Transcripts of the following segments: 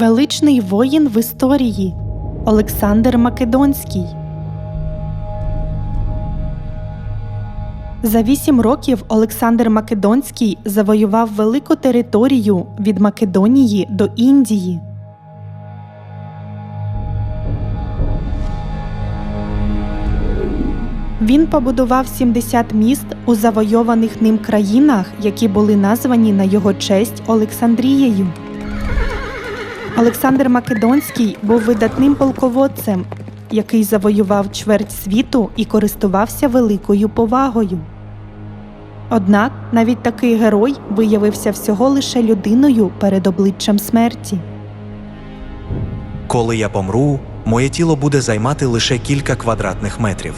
Величний воїн в історії Олександр Македонський. За вісім років Олександр Македонський завоював велику територію від Македонії до Індії. Він побудував 70 міст у завойованих ним країнах, які були названі на його честь Олександрією. Олександр Македонський був видатним полководцем, який завоював чверть світу і користувався великою повагою. Однак навіть такий герой виявився всього лише людиною перед обличчям смерті. Коли я помру, моє тіло буде займати лише кілька квадратних метрів.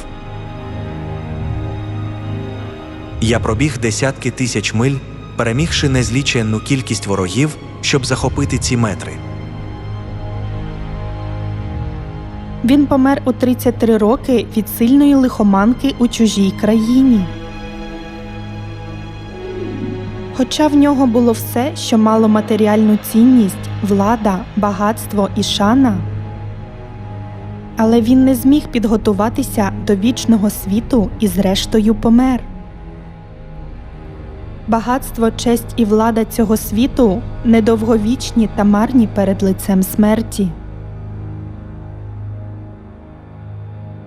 Я пробіг десятки тисяч миль, перемігши незліченну кількість ворогів, щоб захопити ці метри. Він помер у 33 роки від сильної лихоманки у чужій країні. Хоча в нього було все, що мало матеріальну цінність, влада, багатство і шана, але він не зміг підготуватися до вічного світу і зрештою помер. Багатство, честь і влада цього світу недовговічні та марні перед лицем смерті.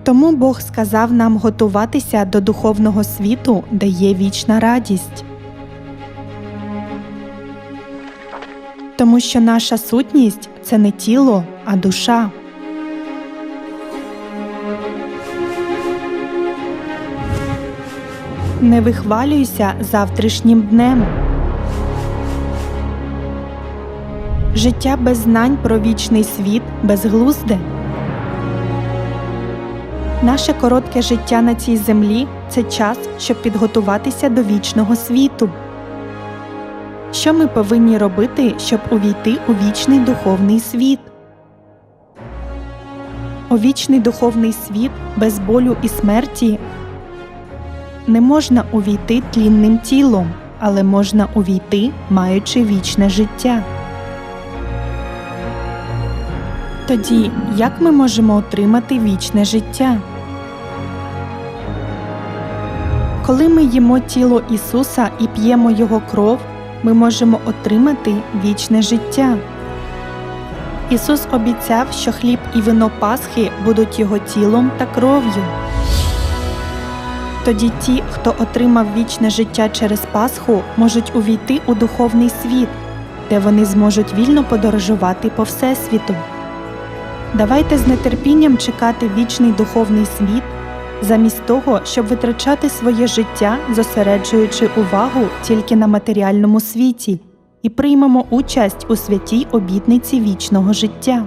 Тому Бог сказав нам готуватися до духовного світу, де є вічна радість. Тому що наша сутність це не тіло, а душа. Не вихвалюйся завтрашнім днем. Життя без знань про вічний світ безглузде. Наше коротке життя на цій землі це час, щоб підготуватися до вічного світу. Що ми повинні робити, щоб увійти у вічний духовний світ? У вічний духовний світ без болю і смерті не можна увійти тлінним тілом, але можна увійти, маючи вічне життя. Тоді як ми можемо отримати вічне життя? Коли ми їмо тіло Ісуса і п'ємо Його кров, ми можемо отримати вічне життя. Ісус обіцяв, що хліб і вино Пасхи будуть Його тілом та кров'ю. Тоді ті, хто отримав вічне життя через Пасху, можуть увійти у духовний світ, де вони зможуть вільно подорожувати по Всесвіту. Давайте з нетерпінням чекати вічний духовний світ, замість того, щоб витрачати своє життя, зосереджуючи увагу тільки на матеріальному світі, і приймемо участь у святій обітниці вічного життя.